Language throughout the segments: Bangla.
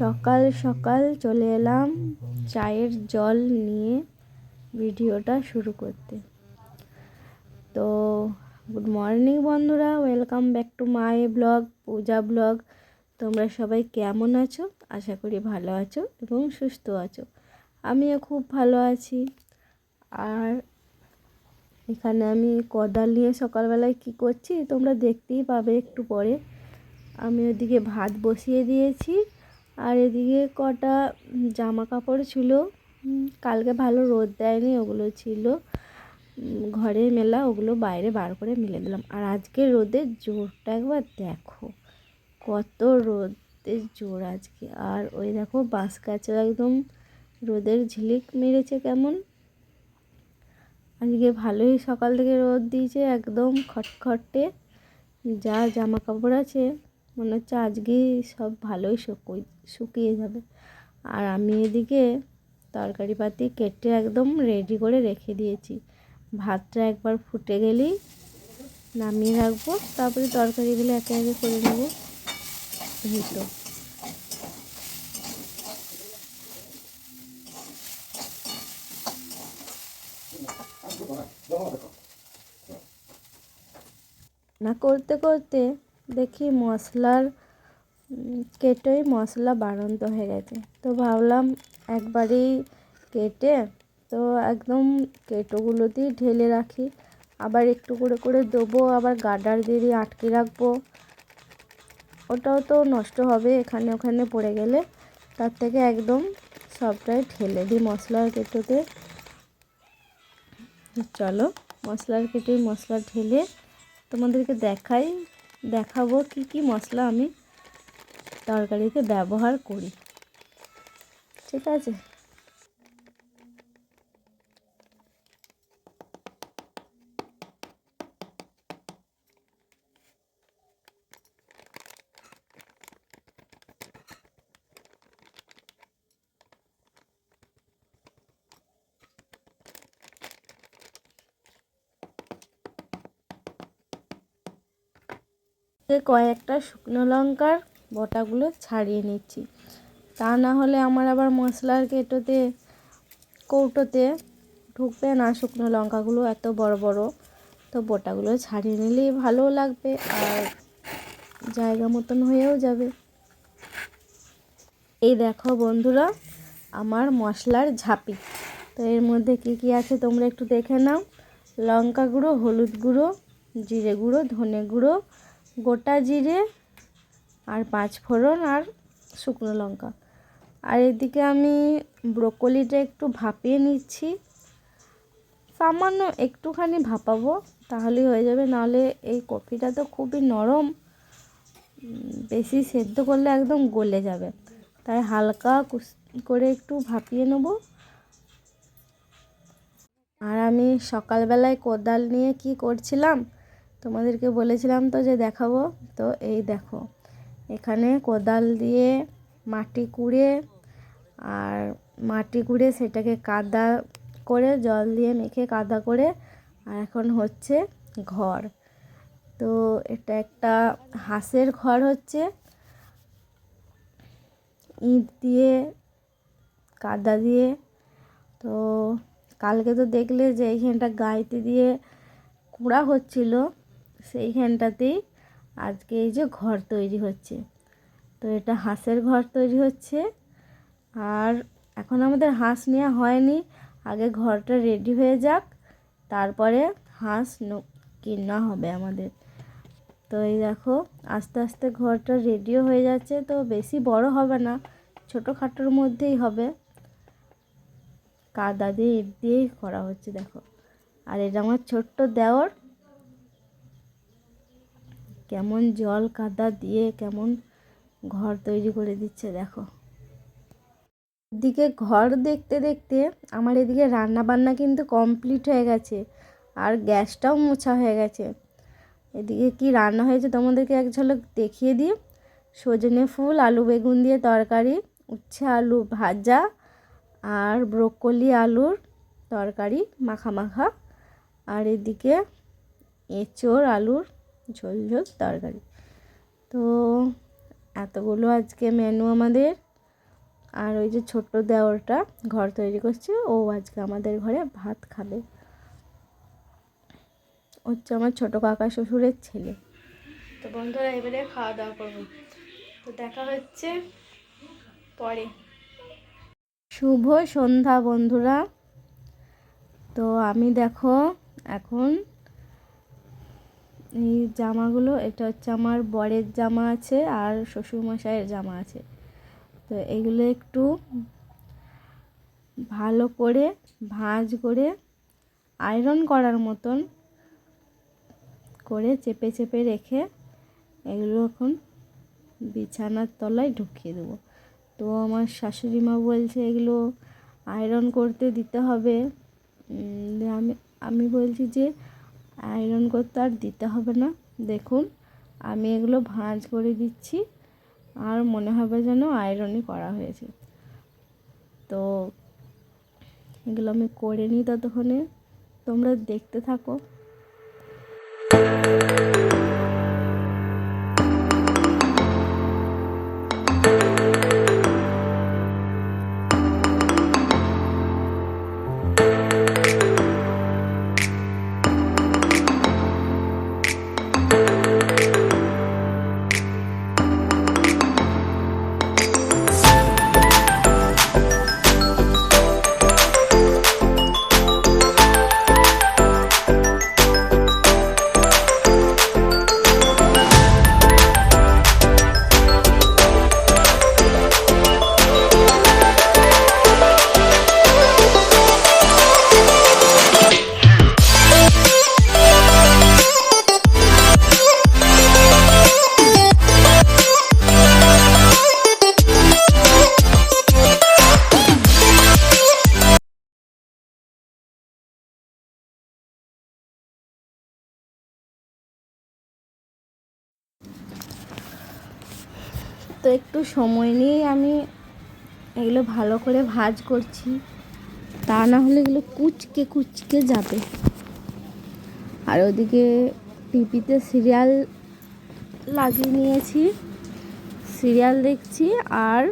সকাল সকাল চলে এলাম চায়ের জল নিয়ে ভিডিওটা শুরু করতে। তো গুড মর্নিং বন্ধুরা welcome back to my vlog Puja vlog তোমরা সবাই কেমন আছো? আশা করি ভালো আছো এবং সুস্থ আছো। আমিও খুব ভালো আছি। আর এখানে আমি কোদাল নিয়ে সকালবেলায় কি করছি তোমরা দেখতেই পাবে একটু পরে। আমি ওদিকে ভাত বসিয়ে দিয়েছি। আর এদিকে কটা জামা কাপড় ছিল কালকে ভালো রোদ দেয়নি, ওগুলো ছিল। ঘরে মেলা, ওগুলো বাইরে বার করে মেলে দিলাম। আর আজকে রোদের জোরটা একবার দেখো, কত রোদের জোর আজকে। আর ওই দেখো বাঁশ গাছও একদম রোদের ঝিলিক মেরেছে কেমন। আজকে ভালোই সকাল থেকে রোদ দিয়েছে, একদম খটখটে। যা জামা কাপড় আছে মনে হচ্ছে আজকেই সব ভালোই শুকোই শুকিয়ে যাবে। আর আমি এদিকে তরকারি পাতি কেটে একদম রেডি করে রেখে দিয়েছি। ভাতটা একবার ফুটে গেলেই নামিয়ে রাখব, তারপরে তরকারিগুলো একে একে করে নেব। এই তো। না, করতে করতে দেখি মশলার কেটেই মশলা বাড়ন্ত হয়ে গেছে। তো ভাবলাম একবারেই কেটে, তো একদম কেটোগুলো দিয়ে ঢেলে রাখি। আবার একটু করে করে দেবো, আবার গাডার দিয়ে আটকে রাখব। ওটাও তো নষ্ট হবে এখানে ওখানে পড়ে গেলে। তার থেকে একদম সবটাই ঢেলে দিই মশলার কেটোতে। চলো, মশলার কেটে মশলা ঢেলে তোমাদেরকে দেখাই দেখাবো কি কি মশলা আমি তরকারিতে ব্যবহার করি। ঠিক আছে? কয়েকটা শুকনো লঙ্কার বটাগুলো ছাড়িয়ে নিচ্ছি। তা না হলে আমার আবার মশলার কেটোতে, কৌটোতে ঢুকবে না শুকনো লঙ্কাগুলো এত বড় বড়। তো বটাগুলো ছাড়িয়ে নিলেই ভালোও লাগবে আর জায়গা মতন হয়েও যাবে। এই দেখো বন্ধুরা, আমার মশলার ঝাঁপি। তো এর মধ্যে কি কি আছে তোমরা একটু দেখে নাও। লঙ্কা গুঁড়ো, হলুদ গুঁড়ো, জিরে গুঁড়ো, ধনে গুঁড়ো গোটা জিরে আর পাঁচ ফোড়ন আর শুকনো লঙ্কা। আর এদিকে আমি ব্রোকলিটা একটু ভাপিয়ে নিচ্ছি। সামান্য একটুখানি ভাপাবো, তাহলেই হয়ে যাবে। নাহলে এই কফিটা তো খুবই নরম, বেশি সেদ্ধ করলে একদম গলে যাবে। তাই হালকা করে একটু ভাপিয়ে নেব। আর আমি সকালবেলায় কোদাল নিয়ে কি করছিলাম? তোমাদেরকে বলেছিলাম তো যে দেখাবো। তো এই দেখো, এখানে কোদাল দিয়ে মাটি কুড়ে আর মাটি কুড়ে সেটাকে কাদা করে, জল দিয়ে মেখে কাদা করে আর এখন হচ্ছে ঘর। তো এটা একটা হাঁসের ঘর হচ্ছে। ইট দিয়ে, কাদা দিয়ে। তো কালকে তো দেখলে যে এইখানটা গাইতে দিয়ে কুড়া হচ্ছিল। সেইখানটাতেই আজকে এই যে ঘর তৈরি হচ্ছে। তো এটা হাঁসের ঘর তৈরি হচ্ছে। আর এখন আমাদের হাঁস নেওয়া হয়নি। আগে ঘরটা রেডি হয়ে যাক। তারপরে হাঁস কেনা হবে আমাদের। তো এই দেখো, আস্তে আস্তে ঘরটা রেডিও হয়ে যাচ্ছে। তো বেশি বড় হবে না, ছোটোখাটোর মধ্যেই হবে। কাদা দিয়ে ইট দিয়েই করা হচ্ছে, দেখো। আর এটা আমার ছোট্ট দেওর। কেমন জল কাদা দিয়ে কেমন ঘর তৈরি করে দিচ্ছে, দেখো। এদিকে ঘর দেখতে দেখতে আমার এদিকে রান্না বান্না কিন্তু কমপ্লিট হয়ে গেছে, আর গ্যাসটাও মোছা হয়ে গেছে। এদিকে কি রান্না হয়েছে তোমাদেরকে এক ঝলক দেখিয়ে দিই। সজনে ফুল, আলু বেগুন দিয়ে তরকারি, উচ্ছে আলু ভাজা, আর ব্রোকলি আলুর তরকারি মাখা মাখা। আর এদিকে এঁচোড় আলুর ঝোল ঝোল তরকারি। তো এতগুলো আজকে মেনু আমাদের। আর ওই যে ছোট্ট দেওরটা ঘর তৈরি করছে ও আজকে আমাদের ঘরে ভাত খাবে। হচ্ছে আমার ছোটো কাকা শ্বশুরের ছেলে। তো বন্ধুরা এবারে খাওয়া দাওয়া করব। তো দেখা হচ্ছে পরে। শুভ সন্ধ্যা বন্ধুরা। তো আমি দেখো এখন এই জামাগুলো এটা হচ্ছে আমার বরের জামা আছে আর শ্বশুরমশাইয়ের জামা আছে। তো এগুলো একটু ভালো করে ভাঁজ করে আয়রন করার মতন করে চেপে চেপে রেখে এগুলো এখন বিছানার তলায় ঢুকিয়ে দেবো। তো আমার শাশুড়ি মা বলছে, এগুলো আয়রন করতে দিতে হবে। আমি আমি বলছি যে আয়রন করতে আর দিতে হবে না। দেখুন, আমি এগুলো ভাঁজ করে দিচ্ছি, আর মনে হবে যেন আয়রনই করা হয়েছে। তো এগুলো আমি করে নিই ততক্ষণে। তোমরা দেখতে থাকো। তো একটু সময় নিয়েই আমি এগুলো ভালো করে ভাজ করছি। তা না হলে এগুলো কুচকে কুচকে যাবে। আর ওদিকে টিভিতে সিরিয়াল লাগিয়ে নিয়েছি। সিরিয়াল দেখছি আর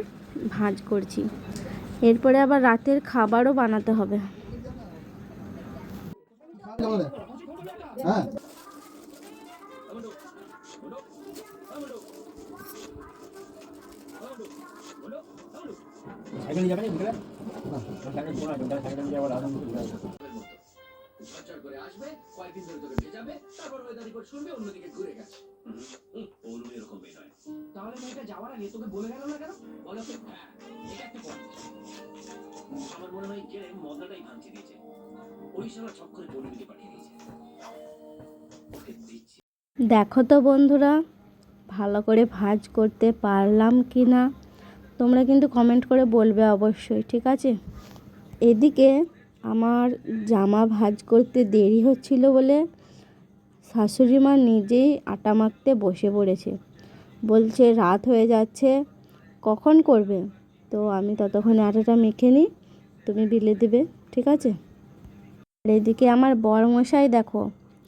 ভাঁজ করছি। এরপরে আবার রাতের খাবারও বানাতে হবে। হ্যাঁ। আরাম করে যাবে ঝরঝর করে আসবে কয়েকদিন ধরে তোকে ভেজাবে তারপর ওয়েদার রিপোর্ট শুনবে অন্যদিকে ঘুরে গেছে। অনু এরকম মেয়ে নয়। তাহলে মেয়েটা যাওয়ার আগে তোকে বলে গেল না কেন? বলো হ্যাঁ এটা একটা পয়েন্ট আমার মনে হয় যে মদনাটাই ভাঙছে দিয়েছে। ওই শালা চক্করে পরিণতি পাঠিয়ে দিয়েছে। ওকে দিচ্ছি। দেখো তো বন্ধুরা ভালো করে ভাজ করতে পারলাম কি না তোমরা কিন্তু কমেন্ট করে বলবে অবশ্যই, ঠিক আছে? এদিকে আমার জামা ভাজ করতে দেরি হচ্ছিল বলে শাশুড়ি মা নিজেই আটা মাখতে বসে পড়েছে। বলছে, রাত হয়ে যাচ্ছে, কখন করবে? তো আমি ততক্ষণে আটাটা মেখে নিই, তুমি বিলে দেবে, ঠিক আছে? আর এদিকে আমার মশাই দেখো,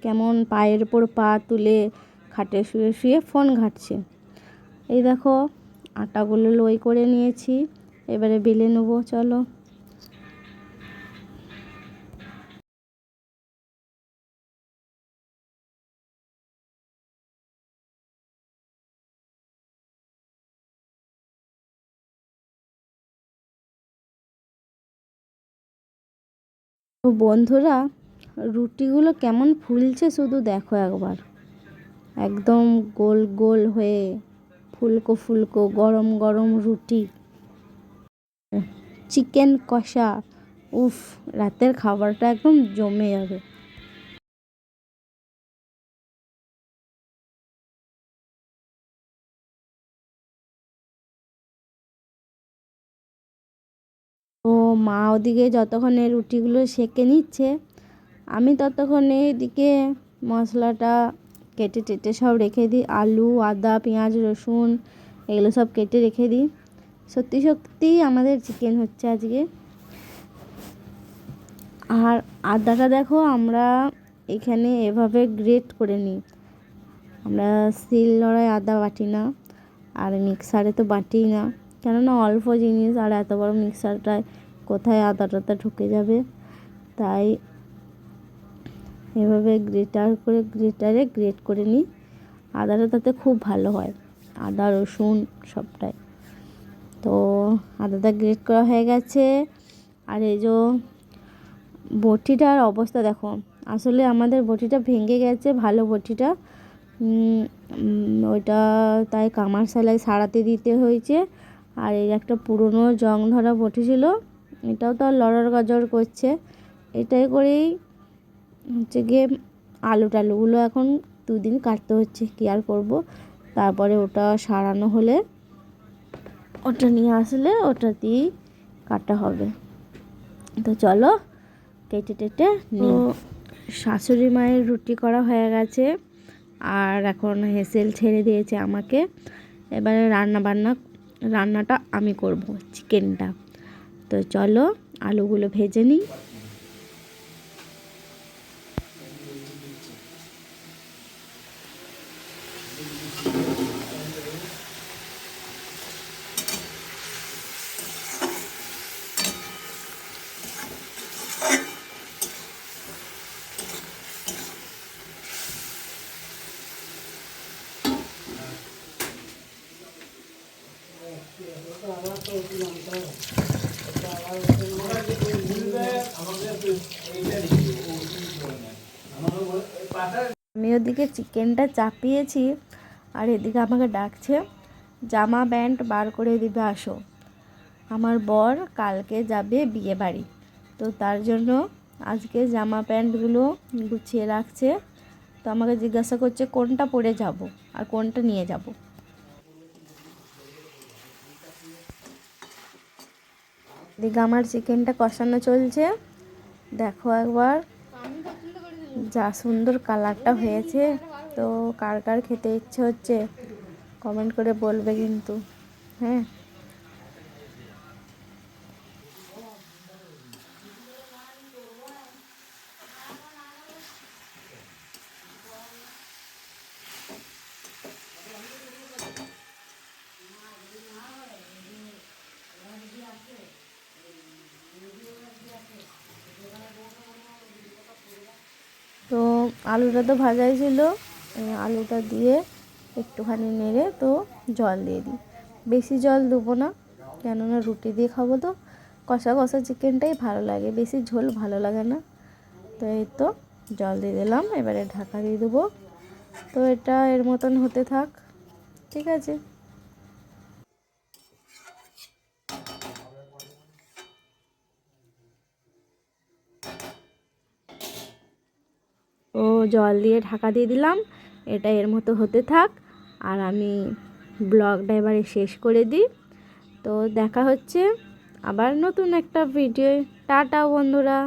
কেমন পায়ের ওপর পা তুলে খাটে শুয়ে শুয়ে ফোন ঘাঁটছে। এই দেখো আটাগুলো লই করে নিয়েছি। এবারে বেলে নেব, চলো। তো বন্ধুরা, রুটিগুলো কেমন ফুলছে শুধু দেখো একবার। একদম গোল গোল হয়ে ফুলকো ফুলকো, গরম গরম রুটি। চিকেন কষা, উফ, রাতের খাবারটা একদম জমে যাবে। ও মা ওদিকে যতক্ষণে রুটিগুলো সেকে নিচ্ছে, আমি ততক্ষণে এদিকে মশলাটা কেটে টেটে সব রেখে দিই। আলু, আদা, পেঁয়াজ, রসুন, এগুলো সব কেটে রেখে দিই। সত্যি সত্যি আমাদের চিকেন হচ্ছে আজকে। আর আদাটা দেখো, আমরা এখানে এভাবে গ্রেট করে নিই। আমরা শিল লড়াই আদা বাটি না, আর মিক্সারে তো বাটিই না। কেননা অল্প জিনিস, আর এত বড় মিক্সারটায় কোথায় আদা টাদা ঢুকে যাবে? তাই এভাবে গ্রেটার করে, গ্রেটারে গ্রেট করে নিই। আদাটা তাতে খুব ভালো হয়। আদা, রসুন সবটাই। তো আদাটা গ্রেট করা হয়ে গেছে। আর এই যে বটিটার অবস্থা দেখো, আসলে আমাদের বটিটা ভেঙে গেছে, ভালো বটিটা। ওইটা তাই কামার সেলাই সারাতে দিতে হয়েছে। আর এই একটা পুরনো জং ধরা বটি ছিল, এটাও তো লড়ার গজর করছে। এটাই করেই হচ্ছে গিয়ে আলু টালুগুলো এখন দুদিন কাটতে হচ্ছে কী আর করব? তারপরে ওটা সারানো হলে ওটা নিয়ে আসলে ওটা দিয়েই কাটা হবে। তো চলো কেটে টেটে নিই। শাশুড়ি মায়ের রুটি করা হয়ে গেছে আর এখন হেসেল ছেড়ে দিয়েছে আমাকে। এবারে রান্না বান্না রান্নাটা আমি করব চিকেনটা। তো চলো আলুগুলো ভেজে নিই। ওদিকে চিকেনটা চাপিয়েছি আর এদিকে আমাকে ডাকছে, জামা প্যান্ট বার করে দিবে, আসো। আমার বর কালকে যাবে বিয়ে বাড়ি তো তার জন্য আজকে জামা প্যান্টগুলো গুছিয়ে রাখছে। তো আমাকে জিজ্ঞাসা করছে, কোনটা পরে যাব আর কোনটা নিয়ে যাব? এদিকে আমার চিকেনটা কষানো চলছে। দেখো একবার। যা সুন্দর কালারটা হয়েছে, তো কার কার খেতে ইচ্ছে হচ্ছে কমেন্ট করে বলবে কিন্তু হ্যাঁ। আলুটা তো ভাজাই ছিল আলুটা দিয়ে একটুখানি নেড়ে তো জল দিয়ে দিই। বেশি জল দেবো না, কেননা রুটি দিয়ে খাব তো। কষা কষা চিকেনটাই ভালো লাগে, বেশি ঝোল ভালো লাগে না। তো এই তো জল দিয়ে দিলাম, এবারে ঢাকা দিয়ে দেবো। তো এটা এর মতন হতে থাক, ঠিক আছে ও জল দিয়ে ঢাকা দিয়ে দিলাম। এটা এর মতো হতে থাক। আর আমি ব্লগটা এবারে শেষ করে দিই। তো দেখা হচ্ছে আবার নতুন একটা ভিডিও টাটা বন্ধুরা।